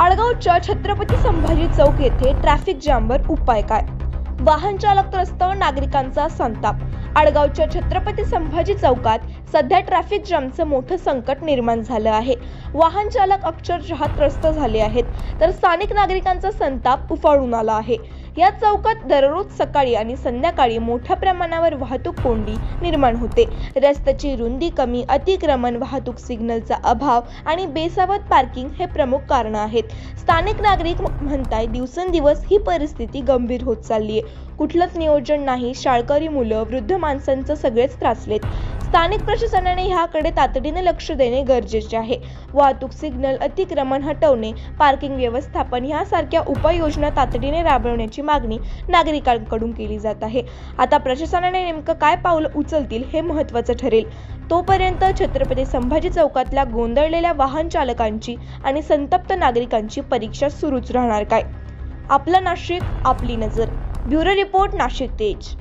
आळगावच्या छत्रपती संभाजी चौक येथे ट्रॅफिक जामवर उपाय काय? वाहन चालक त्रस्त नागरिकांचा संताप. आळगावच्या छत्रपती संभाजी चौकात सध्या ट्रॅफिक जामचं मोठं संकट निर्माण झालं आहे. वाहन चालक अक्षरशः त्रस्त झाले आहेत. तर स्थानिक नागरिकांचा संताप उफाळून आला आहे. या चौकात दररोज सकाळी आणि संध्याकाळी मोठ्या प्रमाणावर वाहतूक कोंडी निर्माण होते. रस्त्याची रुंदी कमी अतिक्रमण वाहतूक सिग्नलचा अभाव आणि बेसावत पार्किंग हे प्रमुख कारण आहेत. स्थानिक नागरिक म्हणताय दिवसेंदिवस ही परिस्थिती गंभीर होत चालली आहे कुठलंच नियोजन नाही शाळकरी मुलं वृद्ध माणसांचं सगळेच त्रासलेत. स्थानिक प्रशासनाने ह्याकडे तातडीने लक्ष देणे गरजेचे आहे. वाहतूक सिग्नल अतिक्रमण हटवणे पार्किंग व्यवस्थापन ह्यासारख्या उपाययोजना तातडीने राबवण्याची मागणी नागरिकांकडून केली जात आहे. आता प्रशासनाने नेमकं काय पाऊल उचलतील हे महत्त्वाचं ठरेल. तोपर्यंत छत्रपती संभाजी चौकातल्या गोंधळलेल्या वाहन चालकांची आणि संतप्त नागरिकांची परीक्षा सुरूच राहणार काय? आपलं नाशिक आपली नजर. ब्युरो रिपोर्ट नाशिक तेज.